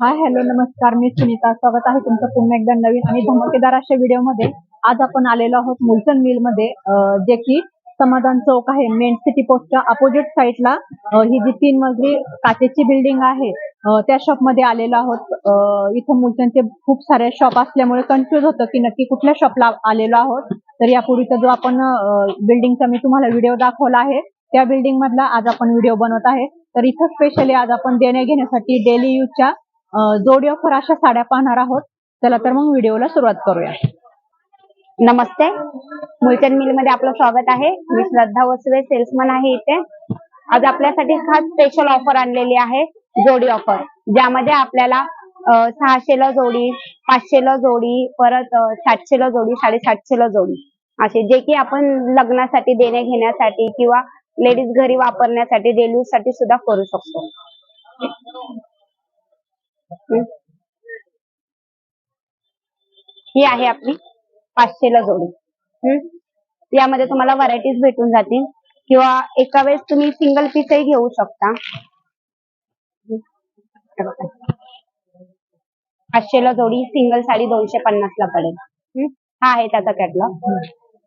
Hi hello नमस्कार. मी सुनीता. स्वागत आहे तुमचं पुन्हा एकदा नवीन आणि धमाकेदार अशा व्हिडिओमध्ये. आज आपण आलेलो आहोत मुलचंद मिलमध्ये जे की समाधान चौक आहे मेन सिटी पोस्टच्या अपोजिट साईडला. ही जी तीन मजली काचेची बिल्डिंग आहे त्या शॉपमध्ये आलेलो आहोत. इथं मुलचंदचे खूप सारे शॉप असल्यामुळे कन्फ्युज होतं की नक्की कुठल्या शॉपला आलेलो आहोत. तर यापूर्वीचा जो आपण बिल्डिंगचा मी तुम्हाला व्हिडिओ दाखवला आहे त्या बिल्डिंग मधला आज आपण व्हिडिओ बनवत आहे. तर इथं स्पेशली आज आपण देण्या घेण्यासाठी डेली यूजच्या जोडी ऑफर अशा साड्या पाहणार आहोत. चला तर मग व्हिडिओला सुरुवात करूया. नमस्ते. मुलचंद मिलमध्ये आपलं स्वागत आहे. मी श्रद्धा वसवे सेल्समन आहे इथे. आज आपल्यासाठी खास स्पेशल ऑफर आणलेली आहे जोडी ऑफर ज्यामध्ये आपल्याला सहाशे सहाशेला जोडी पाचशेला जोडी परत सातशे सातशेला जोडी साडेसातशेला जोडी. असे जे की आपण लग्नासाठी देणे घेण्यासाठी किंवा लेडीज घरी वापरण्यासाठी डेल्यूजसाठी सुद्धा करू शकतो. ही आहे आपली पाचशेला जोडी. यामध्ये तुम्हाला व्हरायटीज भेटून जातील. किंवा एका वेळेस तुम्ही सिंगल पीसही घेऊ शकता. पाचशेला जोडी सिंगल साडी दोनशे पन्नास ला पडेल. हा आहे त्याचा कॅटलॉग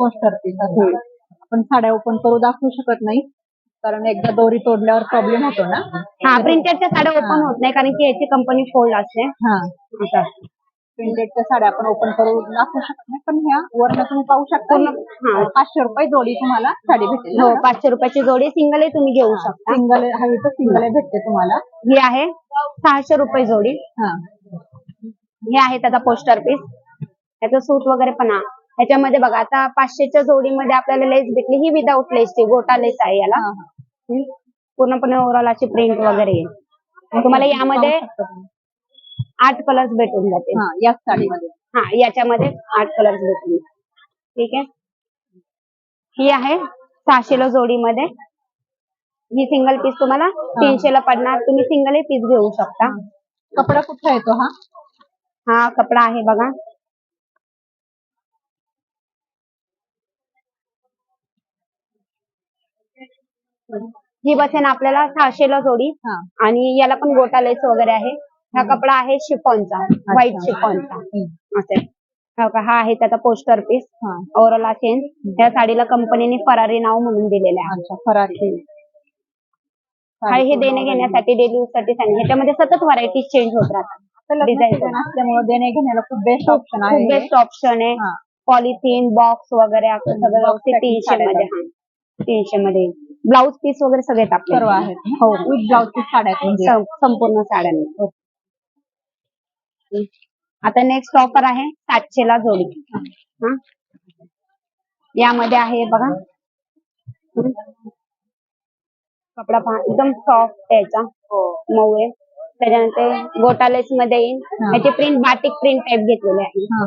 पोस्टर करते आपण साड्या ओपन करू दाखवू शकत नाही. कारण एकदा दोरी तोडल्यावर प्रॉब्लेम होतो ना. हा प्रिंटेडच्या साड्या ओपन होत नाही कारण की याची कंपनी फोल्ड असते. हा. प्रिंटेडच्या साड्या आपण ओपन करू दाखवू शकत नाही पण ह्या वरनं तुम्ही पाहू शकता. हा. पाचशे रुपये जोडी तुम्हाला साडी भेटेल हो पाचशे रुपयाची जोडी सिंगलही तुम्ही घेऊ शकता. सिंगल हवी तर सिंगल भेटते तुम्हाला. ही आहे सहाशे रुपये जोडी. हा. हे आहे त्याचा पोस्टर पीस त्याचं सूट वगैरे पण आहे. ह्याच्यामध्ये बघा आता पाचशेच्या जोडीमध्ये आपल्याला लेस भेटली. ही विदाऊट लेसची गोटा लेस आहे याला. पूर्णपणे ओव्हरऑल अशी प्रिंट वगैरे येईल तुम्हाला यामध्ये. आठ कलर्स भेटून जातील. हा याच साडीमध्ये. हा याच्यामध्ये आठ कलर्स भेटून. ठीक आहे? ही आहे सहाशेला जोडीमध्ये. ही सिंगल पीस तुम्हाला तीनशेला पडणार. तुम्ही सिंगल पीस घेऊ शकता. कपडा कुठला येतो हा? हा कपडा आहे बघा. ही बसेन आपल्याला सहाशेला जोडी हा. आणि याला पण गोटा लेस वगैरे आहे. हा कपडा आहे शिफॉनचा व्हाईट अच्छा. शिफॉनचा. हम्म. असे. हो का? हा आहे त्याचा पोस्टर पीस. हा. ओव्हरऑल हा चेंज त्या साडीला कंपनीने फरारी नाव म्हणून दिलेलं आहे. अच्छा हा हे देणे घेण्यासाठी डेली यूजसाठी सांगितलं. ह्याच्यामध्ये सतत व्हरायटी चेंज होत राहतात. डिझाईन असल्यामुळे देण्या घेण्याला खूप बेस्ट ऑप्शन आहे खूप बेस्ट ऑप्शन आहे. हा. पॉलिथिन बॉक्स वगैरे असं सगळं Box व्यवस्थित packing तीनशे मध्ये हा तीनशे मध्ये ब्लाऊज पीस वगैरे सगळे सर्व आपले आहेत. हो. विथ ब्लाउज साड्या आहेत म्हणजे. सं- संपूर्ण साड्यांनी आता नेक्स्ट ऑफर आहे सातशेला जोडी. हा? यामध्ये आहे बघा. कपडा पहा एकदम सॉफ्ट याचा. मऊ आहे. त्याच्यानंतर गोटा लेस मध्ये येईल हा. याची प्रिंट बाटिक प्रिंट टाईप घेतलेली आहे. हा.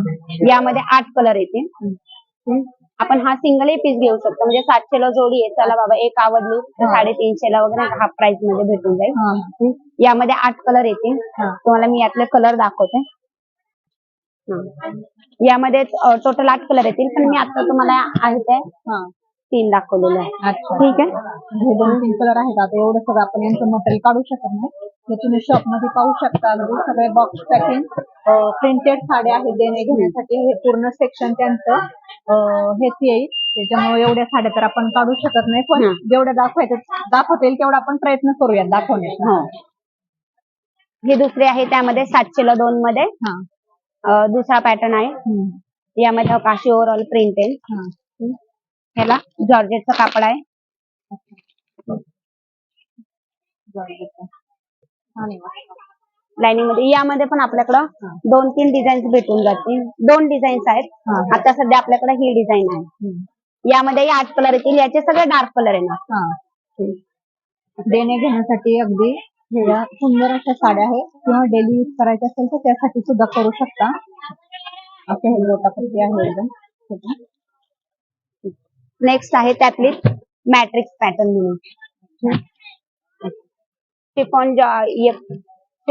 यामध्ये आठ कलर हम्म. आपण हा सिंगलही पीस घेऊ शकतो. म्हणजे सातशेला जोडी आहे. चला बाबा एक आवडली तर हा. साडेतीनशेला वगैरे हाफ प्राइसमध्ये भेटून जाईल. हा. यामध्ये आठ कलर येतील. हा. तुम्हाला मी यातले कलर दाखवते. हं. यामध्ये टोटल आठ कलर येतील. पण मी आता तुम्हाला आहे ते हा. तीन दाखवलेले आहे. ठीक आहे? हे दोन तीन कलर आहेत. आता एवढं सगळं आपण यांचं मटेरियल काढू शकत नाही. हे तुम्ही शॉपमध्ये पाहू शकता. अगदी सगळे बॉक्स पॅकिंग प्रिंटेड साड्या आहेत. देणे घेण्यासाठी हे पूर्ण सेक्शन त्यांचं. हेच येईल त्याच्यामुळे एवढ्या साड्या तर आपण काढू शकत नाही. पण हं. जेवढ्या दाखवायचं दाखवता येईल तेवढा आपण प्रयत्न करूयात दाखवण्याचा. हो. हे दुसरे आहे त्यामध्ये सातशेला दोन मध्ये. हा. अं, दुसरा पॅटर्न आहे. हम्म. यामध्ये काशी ओव्हरऑल प्रिंट आहे. हा. ह्याला जॉर्जेटचं कापड आहे. छान आहे. लाईनिंगमध्ये. यामध्ये पण आपल्याकडं दोन तीन डिझाईन्स भेटून जातील. दोन डिझाईन्स आहेत. आता सध्या आपल्याकडे ही डिझाईन आहे. यामध्ये आठ कलर येतील. याचे सगळे डार्क कलर येणार. देणे घेण्यासाठी अगदी सुंदर अशा साड्या आहेत. किंवा डेली यूज करायच्या असेल तर त्यासाठी सुद्धा करू शकता. असे हे लोटापट्टी आहे एकदम. नेक्स्ट आहे त्यातली मॅट्रिक्स पॅटर्न म्हणून. शिफॉन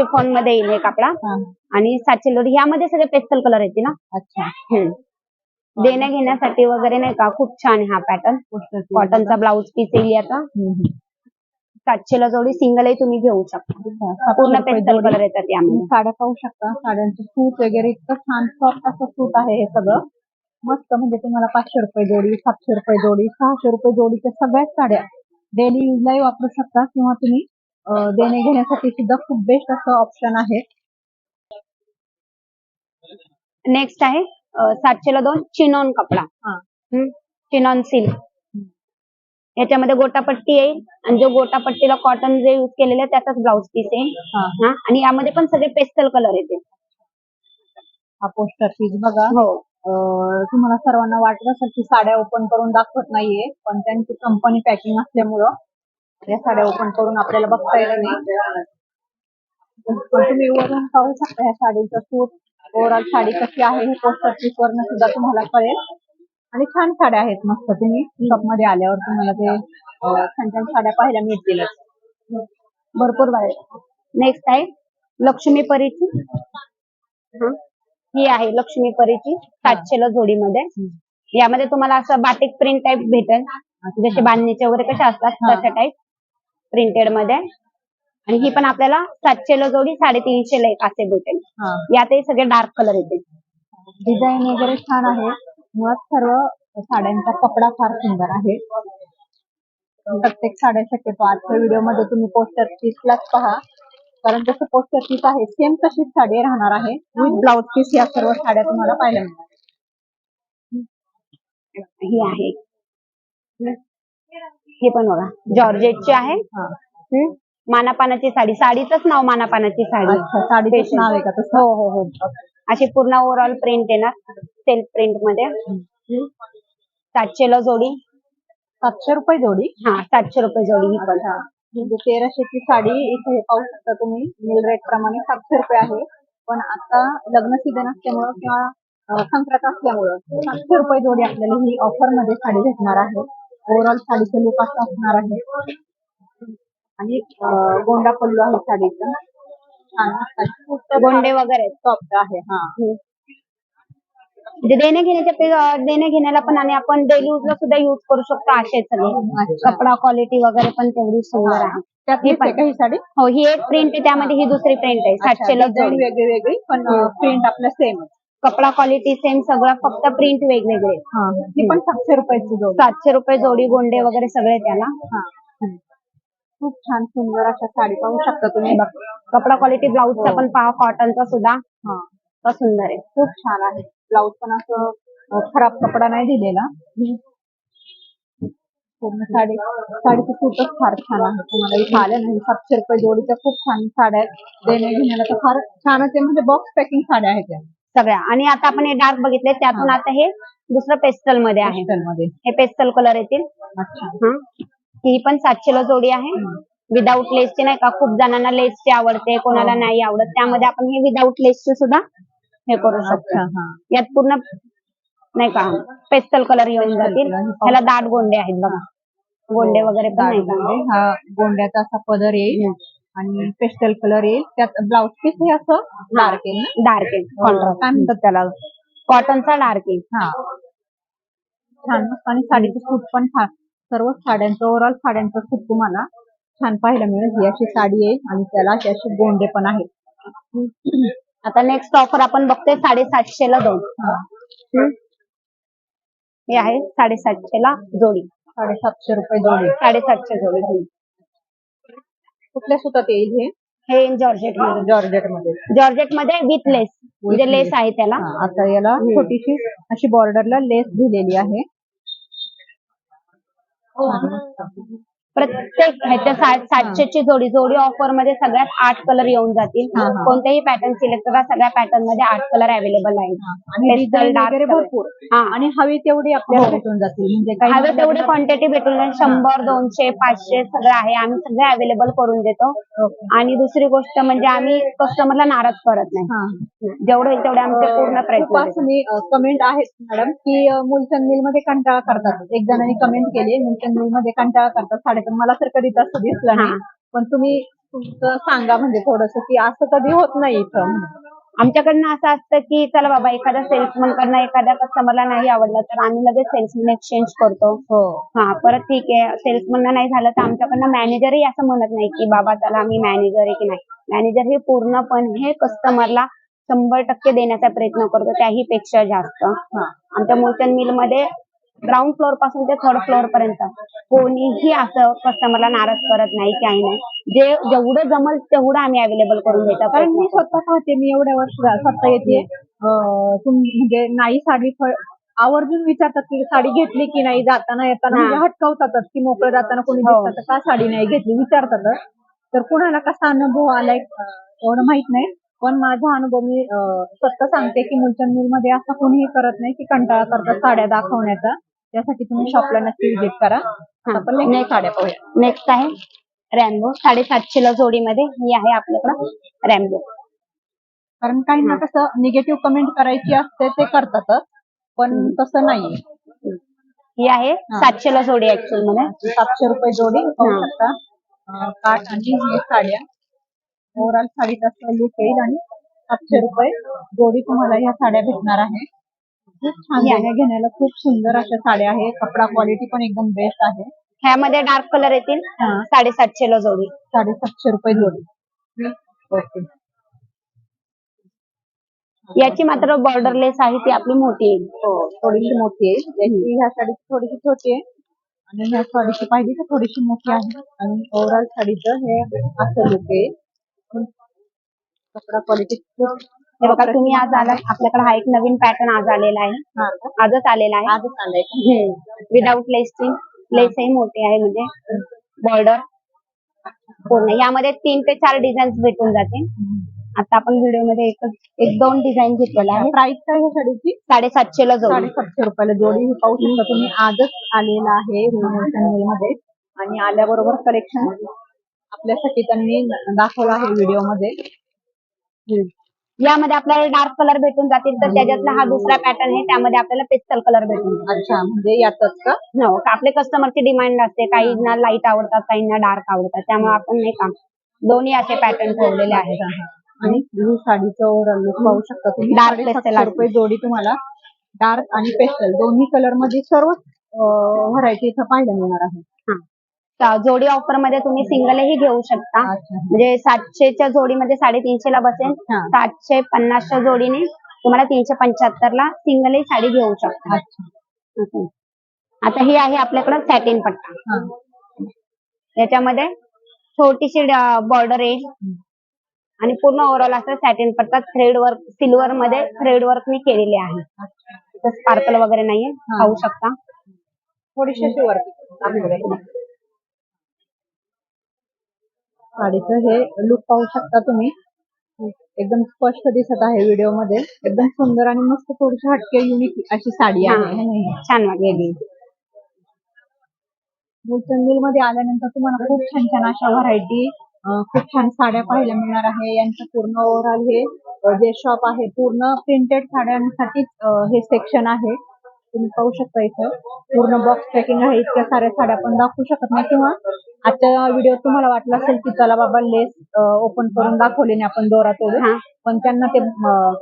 शिफॉनमध्ये येईल हे कापडा. आणि सातशे लोडी यामध्ये सगळे पेस्टल कलर येतील ना? अच्छा. देण्या घेण्यासाठी वगैरे नाही का? खूप छान हा पॅटर्न कॉटनचा ब्लाऊज पीस येईल हम्म, हम्म. सातशेला जोडी सिंगलही तुम्ही घेऊ शकता. सातशे पूर्ण पेस्टल. कलर येतात यामध्ये. साड्या पाहू शकता. साड्यांचे सूट वगैरे इतकं छान सॉफ्ट असं सूट आहे हे सगळं. मस्त म्हणजे तुम्हाला पाचशे रुपये जोडी सातशे रुपये जोडी सहाशे रुपये जोडीच्या सगळ्याच साड्या. डेली यूजलाही वापरू शकता किंवा तुम्ही देणे घेण्यासाठी सुद्धा खूप बेस्ट असं ऑप्शन आहे. नेक्स्ट आहे सातशेला दोन चिनॉन कपडा. Chinon silk. याच्यामध्ये गोटापट्टी येईल आणि जो गोटापट्टीला कॉटन जे युज केलेलं आहे त्याचाच ब्लाऊज पीस येईल आणि यामध्ये पण सगळे पेस्टल कलर येते. हा पोस्टर पीस बघा. हो. तुम्हाला सर्वांना वाटत असेल की साड्या ओपन करून दाखवत नाहीये पण त्यांची कंपनी पॅकिंग असल्यामुळं या साड्या ओपन करून आपल्याला बघता येणार नाही. पण तुम्ही वरून पाहू शकता ह्या साडीचं सूट. ओव्हरऑल साडी कशी आहे हे पोस्टर पीस वरनं सुद्धा तुम्हाला कळेल. आणि छान साड्या आहेत मस्त तुम्ही. शॉपमध्ये आल्यावर तुम्हाला ते छान छान साड्या पाहायला मिळतील भरपूर नेक्स्ट आहे लक्ष्मी परीची. हं. आहे लक्ष्मी परीची सातशेला जोडीमध्ये. यामध्ये तुम्हाला असं बाटिक प्रिंट टाईप भेटेल. जसे बांधणीचे वगैरे कसे असतात. तशा टाईप प्रिंटेडमध्ये. आणि ही पण आपल्याला सातशेला जोडी साडेतीनशेला एक असे भेटेल. हा. यातही सगळे डार्क कलर येतील. डिझाईन वगैरे छान आहे. मुळात सर्व साड्यांचा कपडा फार सुंदर आहे. प्रत्येक साड्या शक्यतो आजच्या व्हिडिओमध्ये तुम्ही पोस्टर पीसलाच पहा. कारण जसं पोस्टर पीस आहे सेम तशीच साडी राहणार आहे. विथ ब्लाउज पीस या सर्व साड्या तुम्हाला पाहायला मिळणार. ही आहे. हे पण बघा. जॉर्जेटची आहे. मानापानाची साडी. साडीचंच नाव मानापानाची साडी. Fashion. नाव आहे का हो हो हो. अशी पूर्ण ओव्हरऑल प्रिंट येणार. सेल्फ प्रिंटमध्ये. सातशेला जोडी. सातशे रुपये जोडी? हा सातशे रुपये जोडी ही पण. म्हणजे तेराशेची साडी इथे हे पाहू शकता तुम्ही. मिल रेट प्रमाणे सातशे रुपये आहे. पण आता लग्न सीझन असल्यामुळं किंवा संक्रांत असल्यामुळं सातशे रुपये जोडी आपल्याला ही ऑफरमध्ये साडी भेटणार आहे. ओव्हरऑल साडीचं लुक असं असणार आहे आणि गोंडा पल्लू आहे साडीचा. गोंडे वगैरे. सॉफ्ट आहे हा. म्हणजे देण्या घेण्याच्या देण्या घेण्याला पण आणि आपण डेली यूजला सुद्धा युज करू शकतो असे सगळे. कपडा क्वालिटी वगैरे पण तेवढी सुंदर आहे. ही. ही साडी? हो ही एक प्रिंट आहे. त्यामध्ये ही दुसरी प्रिंट आहे. जोडी. वेगळी वेगळी पण प्रिंट आपलं सेम कपडा क्वालिटी सेम सगळं फक्त प्रिंट वेगवेगळे. हा ती पण सातशे रुपयाची जोडी. सातशे रुपये जोडी गोंडे वगैरे सगळे त्याला. हा. खूप छान सुंदर अशा साडी पाहू शकता तुम्ही. बघ, कपडा क्वालिटी ब्लाऊजचा. पण पहा कॉटनचा सुद्धा. हा. सुंदर आहे. खूप छान आहे. ब्लाऊज पण असं खराब कपडा नाही दिलेला. पूर्ण साडी साडीचं सूटच फार छान आहे. तुम्हाला इथे आलं नाही. सातशे रुपये जोडीच्या खूप छान साड्या आहेत. देण्या घेण्याला तर फार छानच आहे. म्हणजे बॉक्स पॅकिंग साड्या आहेत त्या. सगळ्या. आणि आता आपण हे डार्क बघितले त्यातून हा. आता हे दुसरं पेस्टलमध्ये आहे. हे पेस्टल कलर येतील. हं. ही पण सातशेला जोडी आहे. विदाऊट लेसची नाही का खूप जणांना लेसची आवडते कोणाला हो. नाही आवडत. त्यामध्ये आपण हे विदाऊट लेसचे सुद्धा हे करू शकतो. हा. यात पूर्ण नाही का पेस्टल कलर येऊन जातील. ह्याला दाट गोंडे आहेत बघा. गोंडे वगैरे पण नाही का? हा गोंड्याचा असा पदर येईल. आणि पेस्टल कलर येईल. त्यात ब्लाऊज पीस हे असं डार्क येईल ना? डार्क आहे कॉन्ट्रास्ट काय म्हणतात त्याला. कॉटनचा डार्क आहे हा. छान मस्त. आणि साडीचं सूट पण छान. सर्व साड्यांचं ओव्हरऑल साड्यांचं सूट तुम्हाला छान पाहायला मिळेल. ही अशी साडी येईल आणि त्याला असे असे गोंडे पण आहेत. आता नेक्स्ट ऑफर आपण बघतोय साडेसातशे ला दोन हा. हे आहे साडेसातशे ला जोडी. साडेसातशे रुपये जोडी. साडेसातशे जोडी. कुठल्या सुतात येईल हे? हे जॉर्जेटमध्ये. जॉर्जेटमध्ये. जॉर्जेटमध्ये विथ लेस म्हणजे लेस. आहे त्याला. हा, आता याला छोटीशी अशी बॉर्डरला लेस दिलेली आहे. मस्त. प्रत्येक ह्याच्या सातशेची जोडी जोडी ऑफरमध्ये सगळ्यात आठ कलर येऊन जातील. हा, हा. कोणत्याही पॅटर्न सिलेक्ट करा सगळ्या पॅटर्नमध्ये आठ कलर अवेलेबल आहेत. आणि वगैरे. भरपूर. हा. आणि हवी तेवढी आपल्याला हो. भेटून जातील. म्हणजे काही हवे तेवढी क्वांटिटी भेटून जाईल. शंभर दोनशे पाचशे सगळं आहे. आम्ही सगळे अवेलेबल करून देतो. आणि दुसरी गोष्ट म्हणजे आम्ही कस्टमरला नाराज करत नाही. हा. जेवढे होईल तेवढे आमचे पूर्ण खूप प्रयत्न असं मी कमेंट आहेत मॅडम की मुलचंद मिलमध्ये कंटाळा करतात. एक जणांनी कमेंट केली मुलचंद मिलमध्ये कंटाळा करतात. साडेकर मला तर कधी तसं दिसलं नाही. हा. पण तुम्ही तुमचं सांगा म्हणजे थोडस की असं कधी होत नाही इथं. आमच्याकडनं असं असतं की चला बाबा एखाद्या सेल्समन कडनं एखाद्या कस्टमरला नाही आवडलं तर आम्ही लगेच सेल्समन एक्सचेंज करतो. हो. हा परत ठीक आहे सेल्समन नाही झालं तर आमच्याकडनं मॅनेजरही असं म्हणत नाही की बाबा चला आम्ही मॅनेजर आहे की नाही. मॅनेजर हे पूर्णपणे कस्टमरला शंभर टक्के देण्याचा प्रयत्न करतो त्याही पेक्षा जास्त. हा. आमच्या मोचन मिलमध्ये ग्राउंड फ्लोअरपासून ते थर्ड फ्लोअर पर्यंत. कोणीही असं कस्टमरला नाराज करत नाही काही नाही. जे जेवढं जमल तेवढं आम्ही अवेलेबल करून देतो. कारण मी स्वतः पाहते मी एवढ्या वर्ष स्वतः येते. म्हणजे नाही साडी आवर्जून विचारतात की साडी घेतली की नाही जाताना येताना. म्हणजे हटकावतातच की मोकळं जाताना कोणी हो. का साडी नाही घेतली? विचारतातच. तर कुणाला कसा अनुभव आलाय? एवढं माहीत नाही. पण माझा अनुभव मी स्वतः सांगते की मुलचंद मिलमध्ये असं कोणीही करत नाही की कंटाळा करतात साड्या दाखवण्याचा. त्यासाठी तुम्ही शॉपला नक्की विजिट करा. आपण next. साड्या पाहूया. नेक्स्ट आहे रॅम्बो साडेसातशे ला जोडीमध्ये ही आहे आपल्याकडं रॅम्बो कारण काहींना कसं निगेटिव्ह कमेंट करायची असते ते करतातच पण तसं नाहीये. ही आहे सातशे ला जोडी ऍक्च्युअलमध्ये. सातशे रुपये जोडी. पाहू. शकता. अं, काठ आणि हे साड्या. ओव्हरऑल साडीचा असा लुक येईल आणि सातशे रुपये जोडी तुम्हाला ह्या साड्या भेटणार आहे. घेण्या घेण्याला खूप सुंदर अशा साड्या आहेत. कपडा क्वालिटी पण एकदम बेस्ट आहे. ह्यामध्ये डार्क कलर येतील. हा. साडेसातशे ला जोडी. साडेसातशे रुपये जोडी. ओके. याची मात्र बॉर्डरलेस आहे ती आपली मोठी येईल. हो थोडीशी मोठी आहे. ह्या साडीची थोडीशी छोटी आहे. आणि ह्या साडीची पाहिजे तर थोडीशी मोठी आहे. आणि ओव्हरऑल साडीचं हे असं लुक आहे कपडा क्वालिटी खूप हे बघा तुम्ही आज आला आपल्याकडे हा एक नवीन पॅटर्न आज आलेला आहे. हा? आजच आलेला आहे. आजच आलंय विदाऊट लेसची लेसही मोठी आहे म्हणजे. बॉर्डर पूर्ण. यामध्ये तीन ते चार डिझाईन्स भेटून जातील आता आपण व्हिडिओमध्ये एक एक दोन डिझाईन घेतलेला आहे प्राइस काय आहे साडीची? साडेसातशे ला जोडी साडेसातशे रुपयाला जोडी. ही पाहू शकता तुम्ही आजच आलेला आहे मध्ये. आणि आल्याबरोबर कलेक्शन आपल्यासाठी त्यांनी दाखवलं आहे व्हिडिओमध्ये यामध्ये आपल्याला डार्क कलर भेटून जातील तर त्याच्यातला हा दुसरा पॅटर्न आहे त्यामध्ये आपल्याला पेस्टल कलर भेटून अच्छा म्हणजे यातच का? हो आपले कस्टमरची डिमांड असते काहींना लाइट आवडतात काहींना डार्क आवडतात त्यामुळे आपण नाही का दोन्ही असे पॅटर्न ठेवलेले आहेत. आणि ही साडीचं ओव्हरऑल लुक पाहू शकता तुम्ही. Dark साडेसातशे pastel आहे. रुपये जोडी तुम्हाला डार्क आणि पेस्टल दोन्ही कलरमध्ये सर्व व्हरायटी इथं पाहायला मिळणार आहे. हा. जोडी ऑफरमध्ये तुम्ही सिंगलही घेऊ शकता. म्हणजे सातशेच्या जोडीमध्ये साडेतीनशे ला बसेल. सातशे पन्नासच्या जोडीने तुम्हाला तीनशे पंच्याहत्तर ला सिंगलही साडी घेऊ शकता. आता ही आहे आपल्याकडे सॅटिन पट्टा. याच्यामध्ये छोटीशी बॉर्डर येईल आणि पूर्ण ओव्हरऑल असं सॅटिन पट्टा थ्रेड वर्क सिल्वर मध्ये थ्रेड वर्क मी केलेले आहे स्पार्कल वगैरे नाहीये. पाहू शकता थोडीशी साडीचं हे लुक पाहू शकता तुम्ही. एकदम स्पष्ट दिसत आहे व्हिडिओमध्ये एकदम सुंदर आणि मस्त थोडीशी हटके युनिक अशी साडी आहे. हा. नाही? छान वाटली मुलचंद मिलमध्ये आल्यानंतर तुम्हाला खूप छान छान अशा व्हरायटी खूप छान साड्या पाहायला मिळणार आहे. यांचं पूर्ण ओव्हरऑल हे अ, जे शॉप आहे पूर्ण प्रिंटेड साड्यांसाठीच अ, हे सेक्शन आहे. तुम्ही पाहू शकता इथं. पूर्ण बॉक्स पॅकिंग आहे. इतक्या साऱ्या साड्या आपण दाखवू शकत नाही किंवा आजच्या व्हिडिओ तुम्हाला वाटलं असेल की चला बाबा लेस ओपन करून दाखवली नाही आपण दोरा तोडून. पण त्यांना ते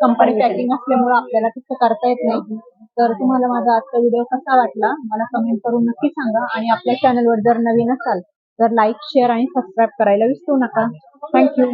कंपनी पॅकिंग असल्यामुळे आपल्याला तसं करता येत नाही. तर तुम्हाला माझा आजचा व्हिडिओ कसा वाटला? मला कमेंट करून नक्की सांगा. आणि आपल्या चॅनलवर जर नवीन असाल तर लाईक शेअर आणि सबस्क्राईब करायला विसरू नका. थँक्यू